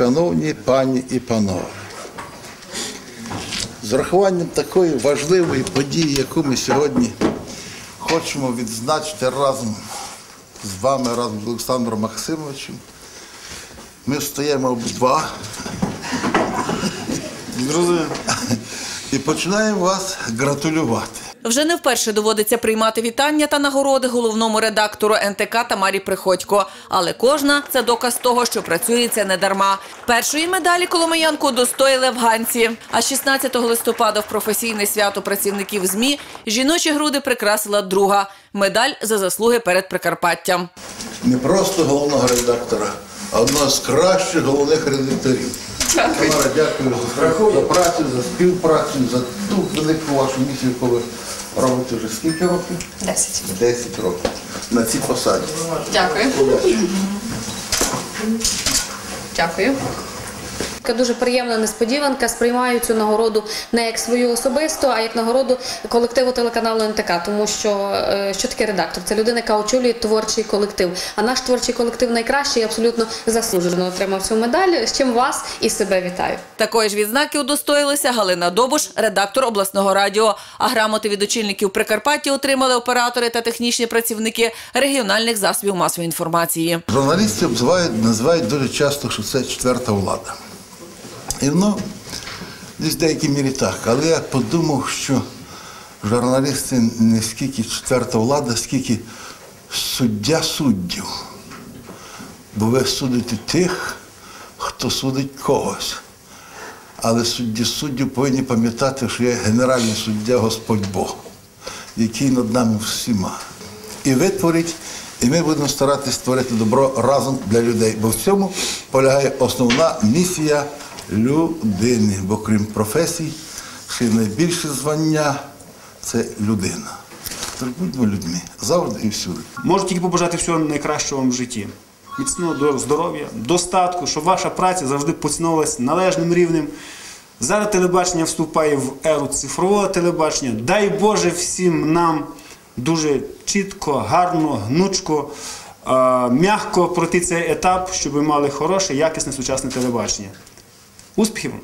Шановні пані і панове, з урахуванням такої важливої події, яку ми сьогодні хочемо відзначити разом з вами, разом з Олександром Максимовичем, ми встаємо обидва і починаємо вас гратулювати. Вже не вперше доводиться приймати вітання та нагороди головному редактору НТК Тамарі Приходько. Але кожна це доказ того, що працюється не дарма. Першої медалі Коломиянку удостоїли афганці. А 16 листопада в професійне свято працівників ЗМІ жіночі груди прикрасила друга медаль за заслуги перед Прикарпаттям. не просто головного редактора, а одного з кращих головних редакторів. Тамара, дякую за, за працю, за співпрацю, за ту велику вашу місію, яку ви робите вже скільки років? Десять. Десять років на цій посаді. Дякую. Дякую. Така дуже приємна несподіванка. Сприймаю цю нагороду не як свою особисту, а як нагороду колективу телеканалу НТК. Тому що е, що таке редактор? Це людина, яка очолює творчий колектив. А наш творчий колектив найкращий і абсолютно заслужено отримав цю медаль. З чим вас і себе вітаю. Такої ж відзнаки удостоїлися Галина Добуш, редактор обласного радіо. А грамоти від очільників Прикарпаття отримали оператори та технічні працівники регіональних засобів масової інформації. Журналістів обзивають, називають дуже часто, що це четверта влада. І воно десь в деякій мірі так. Але я подумав, що журналісти не скільки четверта влада, скільки суддя суддів. Бо ви судите тих, хто судить когось. Але судді суддів повинні пам'ятати, що є генеральний суддя Господь Бог, який над нами всіма. І витворить, і ми будемо старатися створити добро разом для людей. Бо в цьому полягає основна місія людини. Бо крім професій, ще найбільше звання це людина. Тож будьмо людьми завжди і всюди. Можу тільки побажати всього найкращого вам в житті. Міцного здоров'я, достатку, щоб ваша праця завжди поціновувалась належним рівнем. Зараз телебачення вступає в еру цифрового телебачення. Дай Боже всім нам дуже чітко, гарно, гнучко, м'яко пройти цей етап, щоб ми мали хороше, якісне сучасне телебачення. uspijemo.